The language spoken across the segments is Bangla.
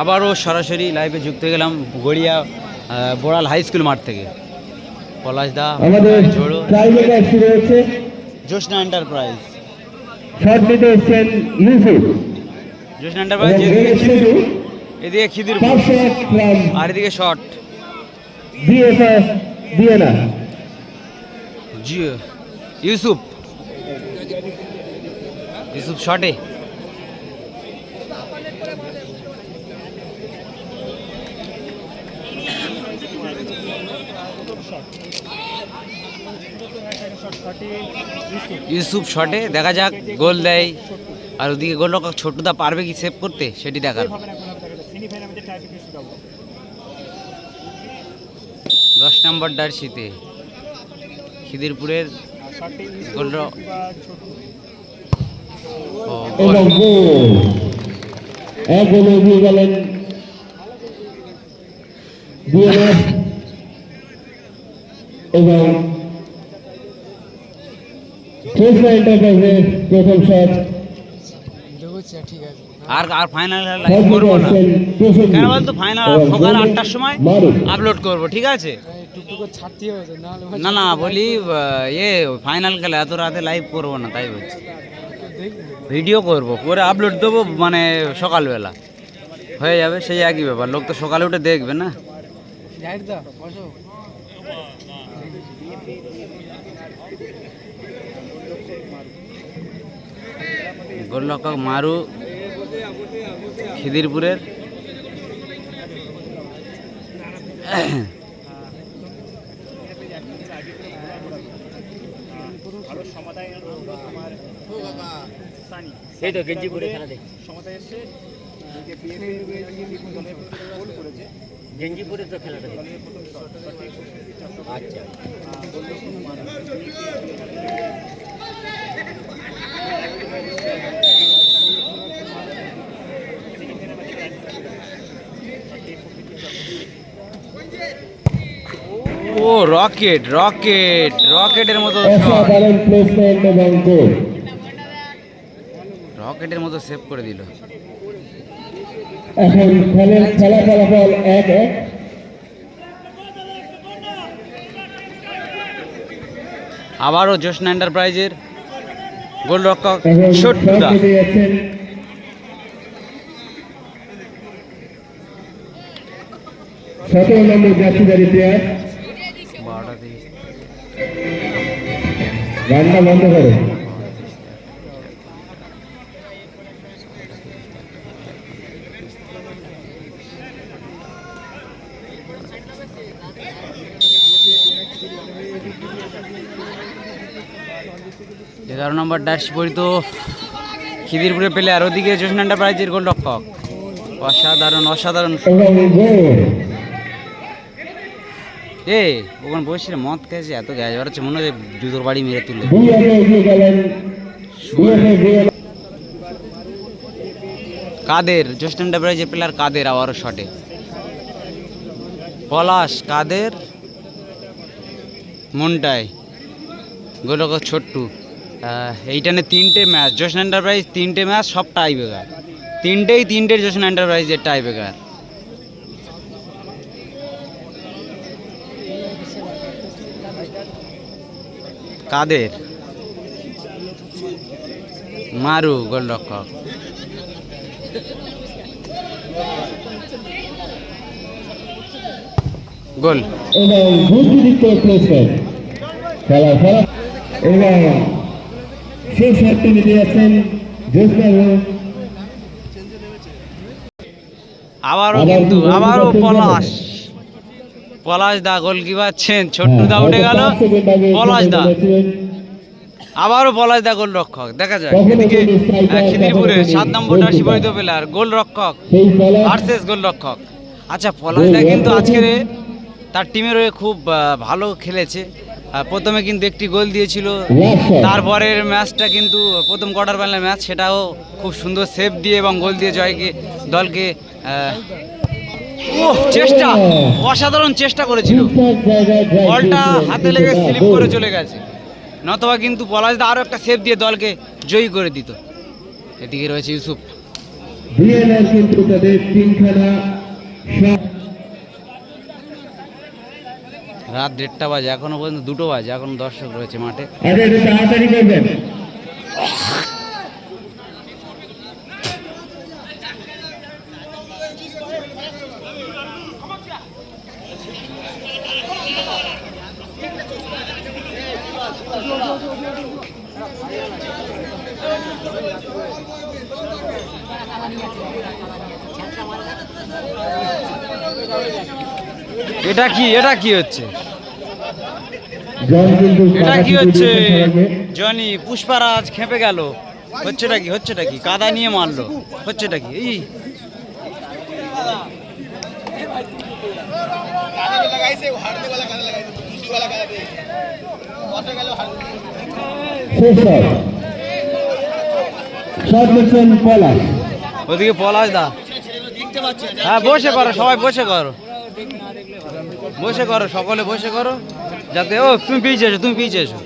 আবারও সরাসরি লাইভে যুক্ত গেলাম গড়িয়া বোড়াল হাই স্কুল মাঠ থেকে। পলাশদা ঝোড়ো জোসনা এন্টারপ্রাইজ শট নিতে এসছেন ইউসুফ। জোসনা এন্টারপ্রাইজ এদিকে খিদির আর এদিকে শট ইউসুফ। ইউসুফ শটে ইউসুফ শটে দেখা যাক গোল দেয়। আর ওদিকে গোল রক্ষক ছোট্টদা পারবে কি সেভ করতে? সেটি দেখার। দশ নম্বর ডার্সিতে খিদিরপুরের গোল র- ও, গোল। এবং কৃষ্ণা এন্টারপ্রাইজের প্রথম শট আর আর ফাইনাল লাইভ নিতে করব না। কেন বলতো ফাইনাল সকাল গোলে আটটার সময় আপলোড করব ঠিক আছে? না না বলি ইয়ে ফাইনাল খেলা এত রাতে লাইভ করব না তাই বলছি। ভিডিও করব করে আপলোড দেবো মানে সকালবেলা। হয়ে যাবে সেই একই ব্যাপার লোক তো সকালে উঠে দেখবে না। গোলরক্ষক মারু খিদিরপুরের। এই তো গেঞ্জিপুরে খেলা গেঞ্জিপুরে তো খেলাটা আচ্ছা। ও রকেট রকেট রকেটের মতো রকেটের মতো সেভ করে দিল। এখন খেলের খেলা ফলাফল এক এক। আবারও জোসনা এন্টারপ্রাইজের গোলরক্ষক এখন শট ছোট্টুদা নিতে যাচ্ছেন সতেরো নম্বর জার্সিদারি প্লেয়ার বারোটা বন্ধ করো। এগারো নম্বর পরিত খিদিরপুরে পেলে আর ওদিকে জোসনা এন্টারপ্রাইজের গোলরক্ষক। অসাধারণ অসাধারণ এ ওখানে বসে মদ খেয়েছে, এত গ্যাস বেরোচ্ছে মনে হচ্ছে জুতোর বাড়ি মেরে তুলে কাদের, জোসনা এন্টারপ্রাইজের প্লেয়ার কাদের আবারও শটে? পলাশ, কাদের? মনটাই। গোলরক্ষক ছোট্টু। এইটানে তিনটে ম্যাচ জোসনা এন্টারপ্রাইজ তিনটে ম্যাচ সব টাই বেকার তিনটেই তিনটে জোসনা এন্টারপ্রাইজের টাই বেকার কাদের? মারু, গোলরক্ষক। গোল। এবং বুদ্ধিদীপ্ত প্লেসমেন্ট খেলা খেলা এবং সেই শটটি নিতে যাচ্ছেন আবারও কিন্তু আবারও পলাশ। পলাশ দা গোল কি পাচ্ছেন ছোট্টু দা হ্যাঁ, উঠে গেল। পলাশ দা। আবারও পলাশ দা গোল রক্ষক দেখা যায় এদিকে খিদিরপুরে সাত নম্বর বৈধ প্লেয়ার গোল রক্ষক ভার্সেস গোল রক্ষক আচ্ছা পলাশ দা কিন্তু আজকে তার টিমের হয়ে খুব ভালো খেলেছে। প্রথমে কিন্তু একটি গোল দিয়েছিল। তারপরের ম্যাচটা কিন্তু প্রথম কোয়ার্টার ফাইনাল ম্যাচ, সেটাও খুব সুন্দর সেভ দিয়ে এবং গোল দিয়ে জয়কে, দলকে চেষ্টা, অসাধারণ চেষ্টা করেছিল। বলটা হাতে লেগে স্লিপ করে চলে গেছে। নতবা কিন্তু বলা পলাশদা আরও একটা সেভ দিয়ে দলকে জয়ী করে দিত। এদিকে রয়েছে ইউসুফ। কিন্তু তাদের রাত দেড়টা বাজে এখনও পর্যন্ত দুটো বাজে এখন দর্শক রয়েছে মাঠে। এটা কি এটা কি হচ্ছে? এটা কি হচ্ছে? জনি পুষ্পারাজ খেপে গেল। হচ্ছেটা কি হচ্ছেটা কি? কাদা নিয়ে মারলো। হচ্ছেটা কি? এই ওদিকে পলাশ দা। হ্যাঁ বসে করো সবাই বসে করো। বসে করো সকলে বসে করো। যাতে ও তুমি পিছে এসো তুমি পিছে এসো।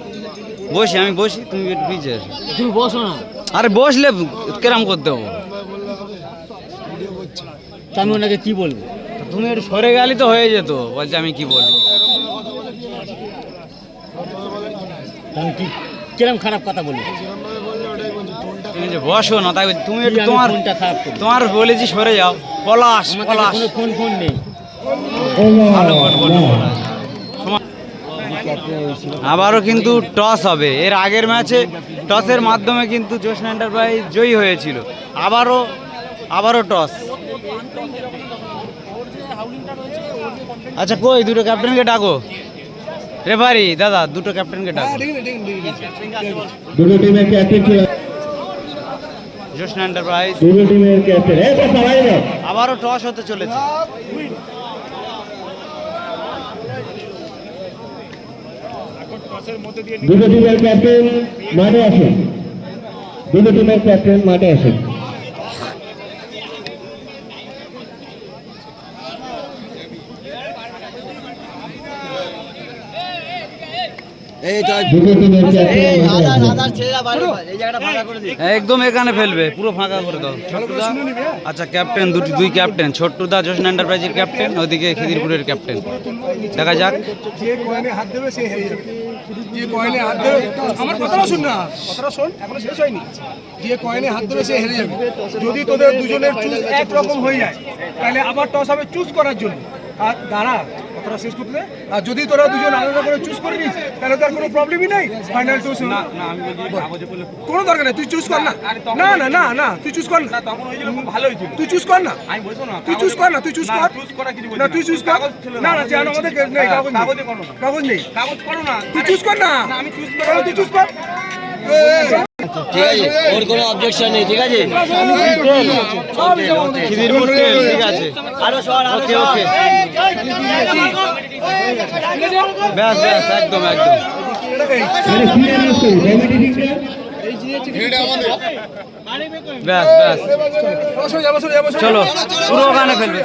বসি আমি বসি তুমি একটু পিছে এসো। তুমি বসো না। আরে বসলে কেরাম করতে হব? আমি ওনাকে কি বলব? তুমি একটু সরে গেলে তো হয়ে যেত বলছে আমি কি বলব? আমি কি কিরম খারাপ কথা বলি তুমি যে বসো না তাই তুমি একটু তোমার তোমার বলেছি সরে যাও। পলাশ পলাশ। কোনো ফোন ফোন নেই। আবারও কিন্তু টস হবে। এর আগের ম্যাচে টসের মাধ্যমে কিন্তু জোশন এন্টারপ্রাইজ জয়ী হয়েছিল। আবারও আবারও টস। আচ্ছা কই? দুটো ক্যাপ্টেনকে ডাকো। রেফারি দাদা দুটো ক্যাপ্টেনকে ডাকো। দুটো টিমের ক্যাপ্টেন জোশন এন্টারপ্রাইজ। দুটো টিমের ক্যাপ্টেন। আবারও টস হতে চলেছে। দুটো টিমের ক্যাপ্টেন মাঠে আসেন। দুটো টিমের ক্যাপ্টেন মাঠে আসেন দুটো টিমের ক্যাপ্টেন মাঠে আসেন একদম এখানে ফেলবে পুরো ফাঁকা করে দাও। আচ্ছা ক্যাপ্টেন দুটি দুই ক্যাপ্টেন ছোট্ট দা জোশন এন্টারপ্রাইজের ক্যাপ্টেন ওদিকে খিদিরপুরের ক্যাপ্টেন। দেখা যাক। হাত দেবে সে হেরে যাবে। যে কয়েনে হাত দেবে আমার কথাটা শোন না। কথাটা শোন এখনও শেষ হয়নি। যে কয়েনে হাত দেবে সে হেরে যাবে। যদি তোদের দুজনের চুজ একরকম হয়ে যায় তাহলে আবার টস হবে চুজ করার জন্য। আর দাঁড়া কথাটা শেষ করতে আর যদি তোরা দুজন আলাদা করে চুজ করে নিস তাহলে তো আর কোনো প্রবলেমই নেই। ফাইনাল টুজ কোনো দরকার নেই তুই চুজ কর না। না না না না তুই চুজ কর না। তুই চুজ কর না। তুই চুজ কর না তুই চুজ কর। না তুই চুজ কর। না। না যেন আমাদের নেই কাগজ নেই। কাগজ নেই। কাগজ করো না। তুই চুজ কর না। আমি চুজ কর তুই চুজ কর। ঠিক আছে ওর কোনো অবজেকশন নেই ঠিক আছে? ঠিক আছে। ওকে ওকে। ব্যাস একদম একদম। চলো পুরো ওখানে ফেলবে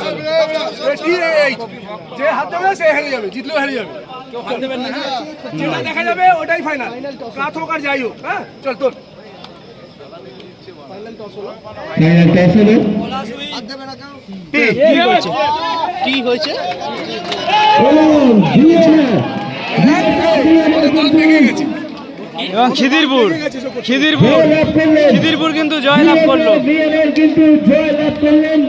যে হাত দেবে সে হেরে যাবে জিতলেও হেরে যাবে না যেটা দেখা যাবে ওটাই ফাইনাল কাত হোক আর যাই হোক হ্যাঁ চল তোর ফাইনাল টস হলো কি হয়েছে বলুন বিএনআর হয়েছে? এবং খিদিরপুর খিদিরপুর খিদিরপুর কিন্তু জয়লাভ করল। কিন্তু জয়লাভ করলেন